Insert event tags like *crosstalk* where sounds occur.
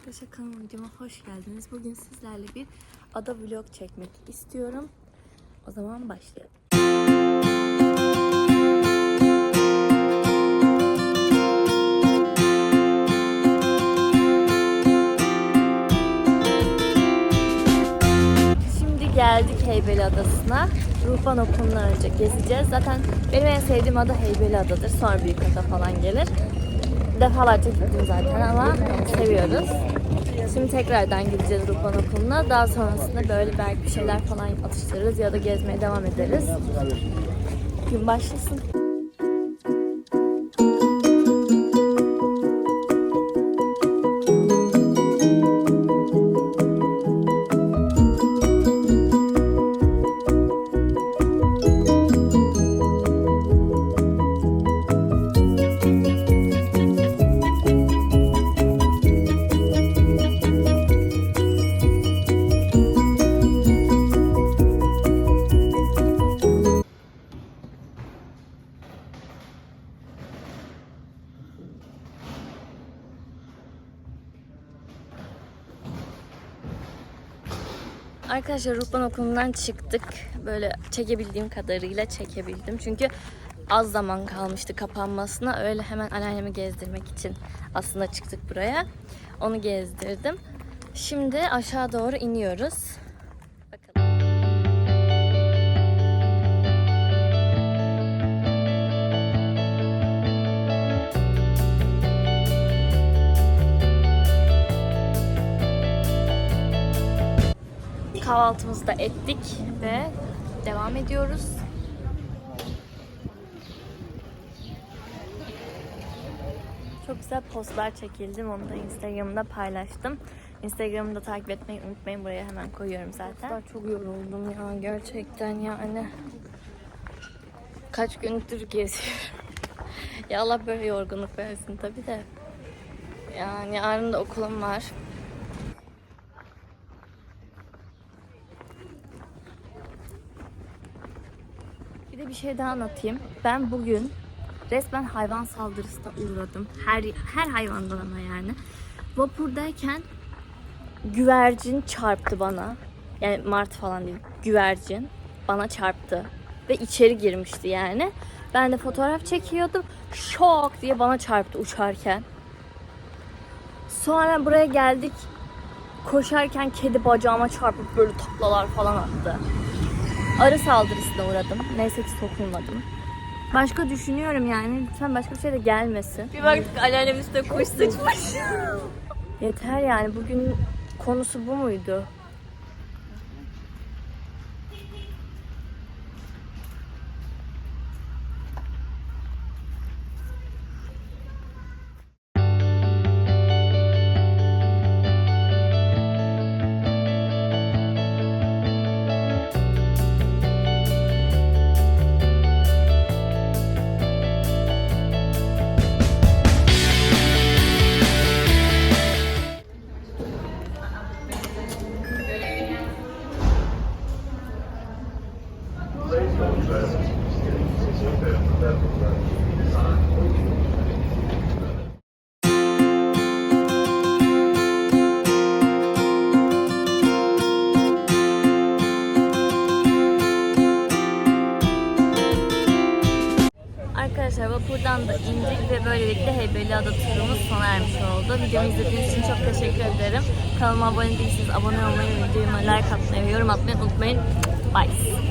Arkadaşlar kanalıma videoma hoş geldiniz. Bugün sizlerle bir ada vlog çekmek istiyorum. O zaman başlayalım. Şimdi geldik Heybeli Adası'na. Ruhban Okulu'ndan önce gezeceğiz. Zaten benim en sevdiğim ada Heybeli Adadır. Sonra Büyükada falan gelir. Defalarca gittim zaten ama seviyoruz. Şimdi tekrardan gideceğiz Ruhban Okulu'na. Daha sonrasında böyle belki bir şeyler falan atıştırırız ya da gezmeye devam ederiz. Gün başlasın. Arkadaşlar Ruhban Okulu'ndan çıktık. Böyle çekebildiğim kadarıyla çekebildim. Çünkü az zaman kalmıştı kapanmasına. Öyle hemen anneannemi gezdirmek için aslında çıktık buraya. Onu gezdirdim. Şimdi aşağı doğru iniyoruz. Kahvaltımızı da ettik ve devam ediyoruz. Çok güzel postlar çekildim. Onu da Instagram'da paylaştım. Instagram'da takip etmeyi unutmayın. Buraya hemen koyuyorum zaten. Çok yoruldum ya gerçekten yani. Kaç gündür geziyorum. ya Allah böyle yorgunluk versin tabii de. Yani yarın da okulum var. De bir şey daha anlatayım. Ben bugün resmen hayvan saldırısına uğradım. Her her hayvandan ama yani. Vapurdayken güvercin çarptı bana. Yani mart falan değil. Güvercin bana çarptı. Ve içeri girmişti yani. Ben de fotoğraf çekiyordum. Şok diye bana çarptı uçarken. Sonra buraya geldik. Koşarken kedi bacağıma çarpıp böyle taklalar falan attı. Arı saldırısına uğradım. Neyse ki sokulmadım. Başka düşünüyorum yani. Lütfen başka bir şey de gelmesin. Bir baktık anneannem üstüne kuş sıçmış. *laughs* Yeter yani. Bugün konusu bu muydu? Arkadaşlar vapurdan da indik ve böylelikle Heybeliada turumuz sona ermiş oldu. Videomu izlediğiniz için çok teşekkür ederim. Kanalıma abone değilseniz abone olmayı, videoma like atmayı, yorum atmayı unutmayın. Bye.